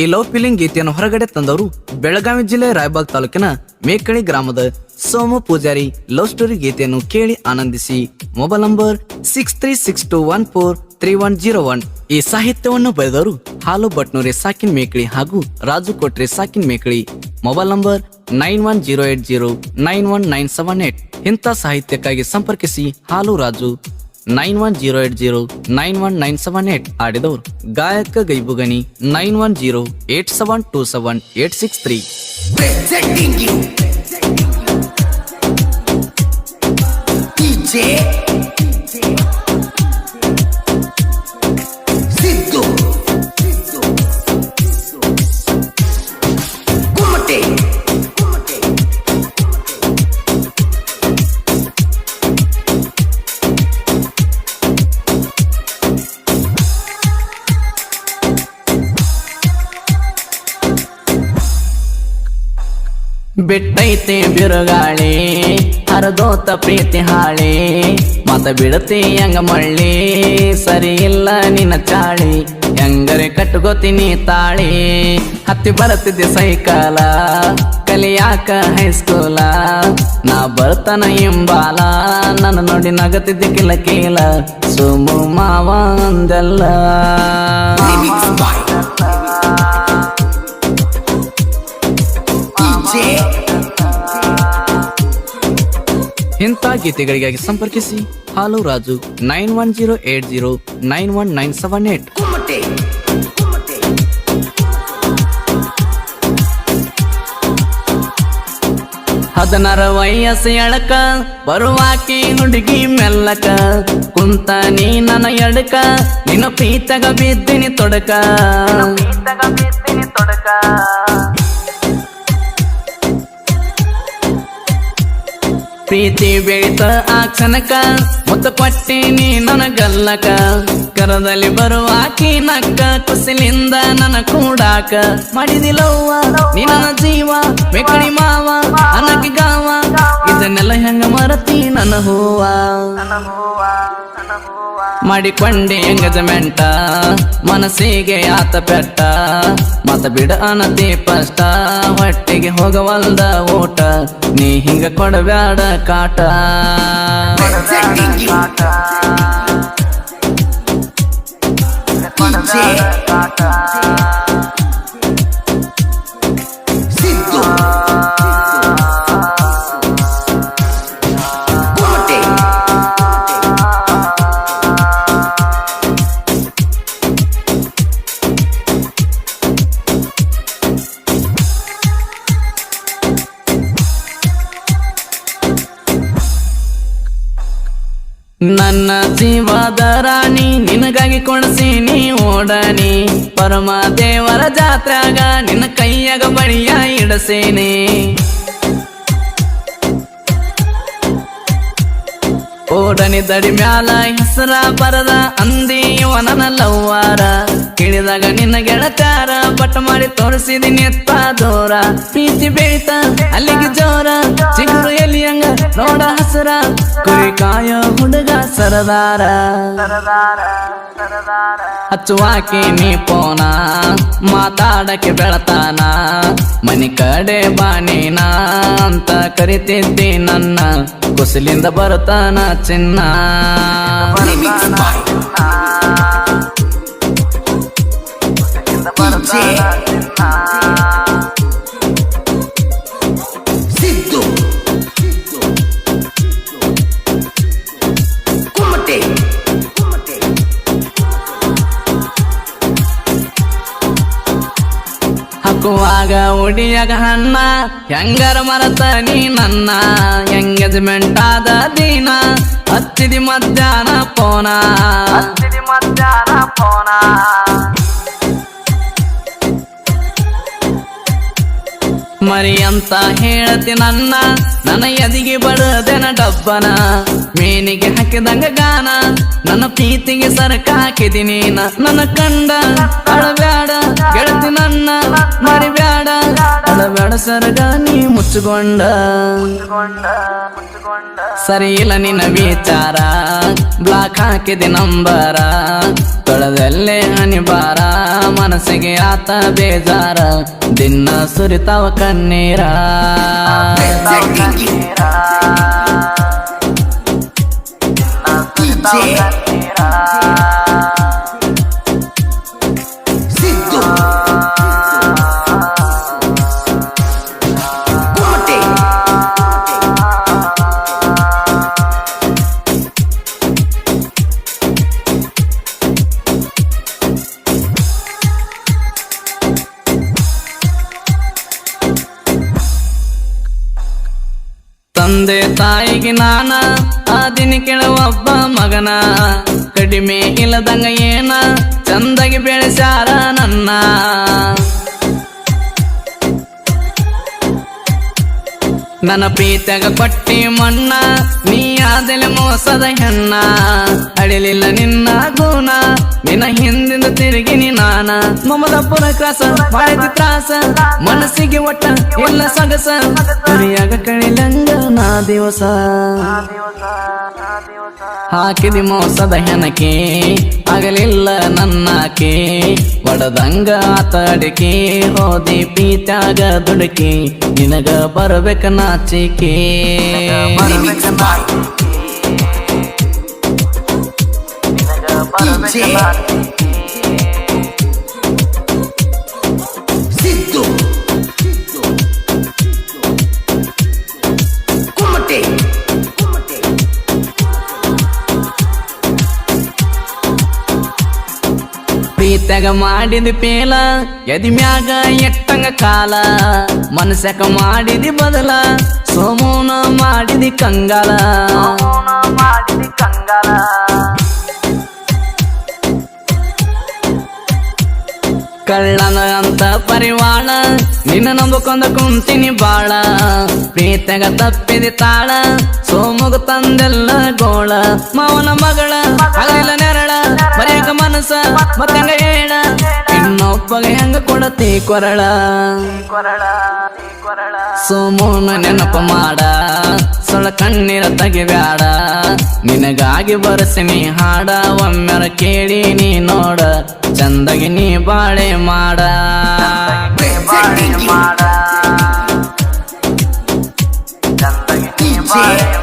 ಈ love feeling ಗೀತೆಯನ್ನು ಹೊರಗಡೆ ತಂದವರು ಬೆಳಗಾವಿ ಜಿಲ್ಲೆ ರಾಯಬಾಗ್ ತಾಲೂಕಿನ ಮೇಕಳಿ ಗ್ರಾಮದ ಸೋಮ ಪೂಜಾರಿ ಲವ್ ಸ್ಟೋರಿ ಗೀತೆಯನ್ನು ಕೇಳಿ ಆನಂದಿಸಿ mobile number six three six two one four three one zero one. ಈ ಸಾಹಿತ್ಯವನ್ನು ಬರೆದವರು ಹಾಲು ಭಟ್ನೂರಿ ಸಾಕಿನ್ ಮೇಕಳಿ ಹಾಗೂ Raju Kotre ಸಾಕಿನ್ Mekali. Mobile number nine one zero eight zero nine one nine seven eight. ಇಂಥ ಸಾಹಿತ್ಯಕ್ಕಾಗಿ ಸಂಪರ್ಕಿಸಿ Halu Raju. Nine one zero eight zero nine one nine seven eight ಆಡಿದವರು. ಗಾಯಕ Gaibugani nine one zero eight seven two seven eight six three. ಬಿಟ್ಟೈತೆ ಬಿರುಗಾಳಿ, ಹರದೋತ ಪ್ರೀತಿ ಹಾಳಿ. ಮತ ಬಿಡತಿ ಹೆಂಗ ಮಳ್ಳಿ, ಸರಿ ಇಲ್ಲ ನಿನ್ನ ಚಾಳಿ. ಹೆಂಗರೆ ಕಟ್ಕೋತೀನಿ ತಾಳಿ. ಹತ್ತಿ ಬರತಿದ್ದೆ ಸೈಕಲ, ಕಲಿಯಾಕ ಹೈಸ್ಕೂಲ ನಾ ಬರ್ತಾನ ಎಂಬಾಲ ನನ್ನ ನೋಡಿ ನಗತಿದ್ದೆ ಕಿಲ ಕೀಲ ಸುಮು ಮಾವ ಅಂದೆಲ್ಲ. ಇಂಥ ಗೀತೆಗಳಿಗಾಗಿ ಸಂಪರ್ಕಿಸಿ. Halu Raju nine one zero eight zero nine one nine seven eight. ಹದನರ ವಯಸ್ಸು ಎಳಕ ಬರುವಾಕಿ ಹುಡುಗಿ ಮೆಲ್ಲಕ. ಕುಂತ ನೀ ನನ್ನ ಎಡಕ ನಿನ್ನ ಪ್ರೀತಗ ಬಿದ್ದಿನಿ ತೊಡಕ. ಪ್ರೀತಿ ಬೆಳಿತ ಆ ಕ್ಷಣಕ ಮುತ್ತ ಕೊಟ್ಟಿನಿ ನನ್ನ ಕರದಲ್ಲಿ ಬರುವಾಕಿ ನಕ್ಕ, ಕುಸಿಲಿಂದ ನನ್ನ ಕೂಡಾಕ. ಮಾಡಿದಿಲ್ಲವ್ವ ನಿನ್ನ ಜೀವ ಬೆಕಡಿ ಮಾವ ಅನಕ್ಕೆ ಗಾವ. ಇದನ್ನೆಲ್ಲ ಹೆಂಗ ಮರತಿ ನನ್ನ ಹೂವ? ಮಾಡಿಕೊಂಡೆ ಎಂಗಜಮೆಂಟ, ಮನಸ್ಸಿಗೆ ಆತ ಪೆಟ್ಟ. ಮತ ಬಿಡ ಅನತಿ ಪಷ್ಟ, ಹೊಟ್ಟೆಗೆ ಹೋಗವಲ್ದ ಊಟ. ನೀ ಹಿಂಗ ಕೊಡಬ್ಯಾಡ ಕಾಟ. You. DJ ನನ್ನ ಜೀವದ ರಾಣಿ, ನಿನಗಾಗಿ ಕೊಣಸೀನಿ ಓಡಾನಿ. ಪರಮ ದೇವರ ಜಾತ್ರಾಗ ನಿನ್ನ ಕೈಯಾಗ ಬಳಿಯ ಇಡಸೇನೆ. ಓಡನಿ ದಡಿ ಮ್ಯಾಲ ಹೆಸರ ಬರದ ಅಂದಿ ನನ್ನ ಲವ್ವಾರ. ಕೇಳಿದಾಗ ನಿನ್ನ ಗೆಳತಾರ ಪಟ್ಟ ಮಾಡಿ ತೋರಿಸಿದಿನಿ ಎತ್ತ ದೋರ. ಪ್ರೀತಿ ಬೆಳಿತ ಅಲ್ಲಿಗೆ ಜೋರ, ಚಿಗುರು ಎಲ್ಲಿ ಹಂಗ ನೋಡ ಹಸರ, ಕುರಿ ಕಾಯ, ಹುಡುಗ ಸರದಾರ. ಹಚ್ಚುವಾಕಿ ನೀ ಪೋನ, ಮಾತಾಡಕ್ಕೆ ಬೆಳತಾನ. ಮನಿ ಕಡೆ ಬಾನೀನ ಅಂತ ಕರಿತಿದ್ದಿ ನನ್ನ, ಕುಸಲಿಂದ ಬರುತ್ತಾನ ಚಿನ್ನ. ಬರುತ್ತಾನ by ಹಾಕುವಾಗ ಉಡಿಯಾಗ ಹಣ್ಣ ಹೆಂಗರ ಮರತ ನೀ ನನ್ನ. ಎಂಗೇಜ್ಮೆಂಟ್ ಆದ ದಿನ. ಹತ್ತಿದಿ ಮಧ್ಯಾಹ್ನ ಪೋನ. ಮರಿ ಅಂತ ಹೇಳತಿ ನನ್ನ. ನನ್ನ ಎದಿಗೆ ಬಡದೆನ ಡಬ್ಬನ, ಮೇನಿಗೆ ಹಾಕಿದಂಗ ಗಾನ, ನನ್ನ ಪ್ರೀತಿಗೆ ಸರಕ ಹಾಕಿದೀನಿ ನನ್ನ ಕಂಡ ಅಳಬ್ಯಾಡ, ಗೆಳತಿ ನನ್ನ ಮರಿಬ್ಯಾಡ, ಅಳಬ್ಯಾಡ ಸರಗ ನೀ ಮುಚ್ಚಿಕೊಂಡ ಸರಿ ಇಲ್ಲ ನಿನ್ನ ವಿಚಾರ, ಬ್ಲಾಕ್ ಹಾಕಿದೆ ನಂಬರ, ತೊಳೆದಲ್ಲೇ ಹನಿ ಬಾರ ಮನಸ್ಸಿಗೆ ಆತ ಬೇಜಾರ. ದಿನ ಸುರಿತಾವ ಕಣ್ಣೀರ. Presenting ತಂದೆ ತಾಯಿಗೆ ನಾನ ಆದಿನ ಕೆಳವೊಬ್ಬ ಮಗನ. ಕಡಿಮೆ ಇಲ್ಲದಂಗ ಏನ, ಚಂದಾಗಿ ಬೆಳೆಸಾರ ನನ್ನ. ನನ್ನ ಪ್ರೀತಿಯಾಗ ಪಟ್ಟಿ ಮಣ್ಣ, ನೀ ಆದಲೆ ಮೋಸದ ಹೆಣ್ಣ. ಅಳಿಲಿಲ್ಲ ನಿನ್ನ ಗುಣ ನಿನ್ನ ಹಿಂದಿಂದ ತಿರುಗಿನಿ ನಾನ. ಮಮದಪುರ ಕ್ರಾಸ ಮಾಡಿದ ತ್ರಾಸ, ಮನಸ್ಸಿಗೆ ಒಟ್ಟ ಎಲ್ಲ ಸಗಸ. ಕರಿಯಾಗ ಕಳಿಲಂಗ ನಾ ದಿವಸ. ಹಾಕಿದಿ ಮೋಸದ ಹೆಣಕೆ ಆಗಲಿಲ್ಲ ನನ್ನಾಕೆ. ಒಡದಂಗ ಆತಡಿಕೆ ಹೋದಿ ಪೀತ್ಯಾಗ ದುಡುಕಿ. ನಿನಗ ಬರಬೇಕ ನಾಚಿಕೆ Remix by DJ. Siddu. Kumate. Kumate. ಪ್ರೀತ್ಯಾಗ ಮಾಡಿದ ಪೇಲ ಎದಿ ಮ್ಯಾಗ ಎಟ್ಟಂಗ ಕಾಲ ಮನಸ್ಯಾಕ ಮಾಡಿದಿ ಬದಲ ಸೋಮೋನ ಮಾಡಿದಿ ಕಂಗಾಲ ಕಳ್ಳನ ಅಂತ ಪರಿವಾಳ. ನಿನ್ನ ನಂಬಕೊಂದ ಕುಂತಿನಿ ಬಾಳ. ಪ್ರೀತಗ ತಪ್ಪಿದಿ ತಾಳ. ಸೋಮಗ ತಂದೆಲ್ಲ ಗೋಳ. ಮಾವನ ಮಗಳ ಅಗಲಿಲ್ಲ ನೆರಳ. ಬರೆಯಕ ಮನಸ, ಮತ್ತಂಗ ಹೇಳ ಇನ್ನೊಬ್ಬಗ ಹೆಂಗ ಕೊಡತಿ ಕೊರಳ? ಸೋಮೋನ ನೆನಪ ಮಾಡ. ಸೊಳ ಕಣ್ಣೀರ ತೆಗಿಬ್ಯಾಡ. ನಿನಗಾಗಿ ಬರಸಿನಿ ಹಾಡ. ಒಮ್ಮೆರ ಕೇಳಿ ನೀ ನೋಡ. ಚಂದಗಿ ನೀ ಬಾಳೆ ಮಾಡ. ಮಾಡ. ಚಂದಗಿ ನೀ Siddu.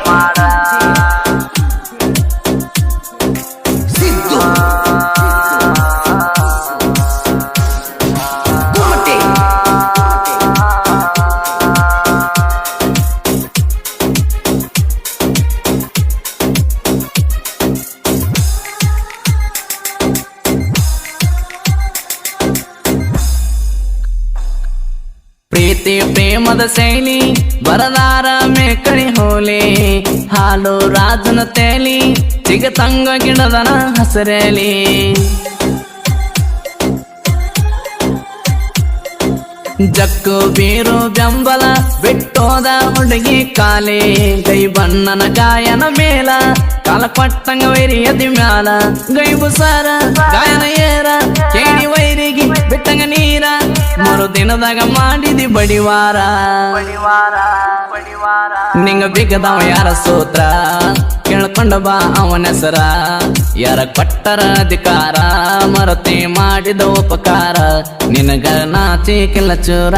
ಪ್ರೇಮದ ಶೈಲಿ ಬರದಾರ ಮೇಕಳಿ ಹೋಲಿ. ಹಾಲು ರಾಜನ ತೇಲಿ ಚಿಗತಂಗ ಗಿಡದನ ಹಸರೇಲಿ. ಜಕ್ಕು ಬೀರು ಬೆಂಬಲ ಬಿಟ್ಟೋದ ಹುಡುಗಿ ಕಾಲೇ. ಕೈ ಬಣ್ಣನ ಗಾಯನ ಮೇಲ, ಕಾಲ ವೈರಿ ವೈರಿಯದಿ ಮ್ಯಾಲ. ಗೈಬು ಸಾರ, ಗಾಯನ ಏರ ಕೇಳಿ ವೈರಿಗೆ ಬಿಟ್ಟಂಗ ನೀರ. ಮರು ದಿನದಾಗ ಮಾಡಿದಿ ಬಡಿವಾರ. ನಿಂಗ ಬಿಗದವ ಯಾರ ಸೂತ್ರ? ಕೇಳ್ಕೊಂಡ ಬಾ ಅವನ ಹೆಸರ. ಯಾರ ಕೊಟ್ಟರ ಅಧಿಕಾರ? ಮರತಿ ಮಾಡಿದ ಉಪಕಾರ. ನಿನಗ ನಾಚಿಕಿಲ್ಲ ಚೂರ.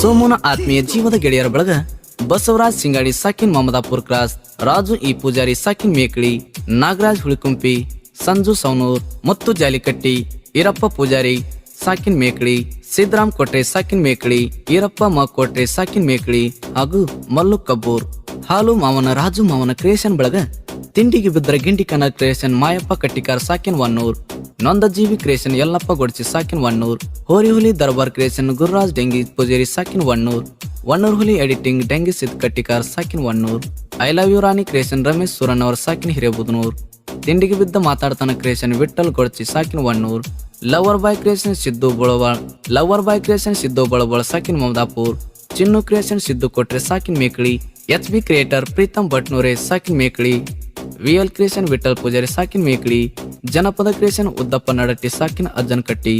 ಸೋಮುನ ಆತ್ಮೀಯ ಜೀವದ ಗೆಳೆಯರ ಬಳಗ ಬಸವರಾಜ್ ಸಿಂಗಾಡಿ, ಸಾಕಿನ್ ಮಮದಾಪುರ್ ಕ್ರಾಸ್, ರಾಜು ಈ ಪೂಜಾರಿ, ಸಾಕಿನ್ ಮೇಕಳಿ, ನಾಗರಾಜ್ ಹುಳಿಕುಂಪಿ, ಸಂಜು ಸೌನೂರ್ ಮತ್ತು ಜಾಲಿಕಟ್ಟಿ, ಈರಪ್ಪ ಪೂಜಾರಿ, ಸಾಕಿನ್ ಮೇಕಳಿ ಸಿದ್ದರಾಮ್ ಕೊಟ್ರೆ, ಸಾಕಿನ್ ಮೇಕಳಿ, ಈರಪ್ಪ ಮಕೋಟೆ ಸಾಕಿನ್ ಮೇಕಳಿ ಹಾಗೂ ಮಲ್ಲು ಕಬ್ಬೂರ್. ಹಾಲು ಮಾವನ, ರಾಜು ಮಾವನ ಕ್ರಿಯೇಷನ್ ಬಳಗ ತಿಂಡಿಗೆ ಬಿದ್ದರ ಗಿಂಡಿ ಕನ ಕ್ರಿಯೇಷನ್ ಮಾಯಪ್ಪ ಕಟ್ಟಿಕಾರ್, ಸಾಕಿನ್ ವನ್ನೂರ್. ನೊಂದ ಜೀವಿ ಕ್ರಿಯೇಷನ್ ಯಲ್ಲಪ್ಪ ಗೊಡ್ಸಿ, ಸಾಕಿನ್ ವನ್ನೂರ್. ಹೋರಿ ಹುಲಿ ದರ್ಬಾರ್ ಕ್ರಿಯೇಷನ್ ಗುರುರಾಜ್ ಡೆಂಗಿ ಪೂಜಾರಿ, ಸಾಕಿನ್ ಒನ್ನೂರ್ ಒನ್ನೂರ್ ಹುಲಿ editing Dengi Sid Kattikar ಸಾಕಿನ್ Onnur I love you Rani creation Ramesh Suran hour ಸಾಕಿನ್ ಹಿರೇಬುದನೂರ್ ತಿಂಡಿಗೆ ಬಿದ್ದ ಮಾತಾಡ್ತಾನ creation Vittal Godchi ಸಾಕಿನ್ Onnur lover boy creation Siddu Balawal lover boy creation Siddu Balawal ಸಾಕಿನ್ Mamadapur Chinnu creation Siddu Kotre ಸಾಕಿನ್ Mekali H B creator Preetam Bhatnure ಸಾಕಿನ್ Mekali V L creation Vittal Pujari ಸಾಕಿನ್ Mekali ಜನಪದ creation ಉದ್ದಪ್ಪ ನಡಟ್ಟಿ ಸಾಕಿನ ಅಜ್ಜನ್ ಕಟ್ಟಿ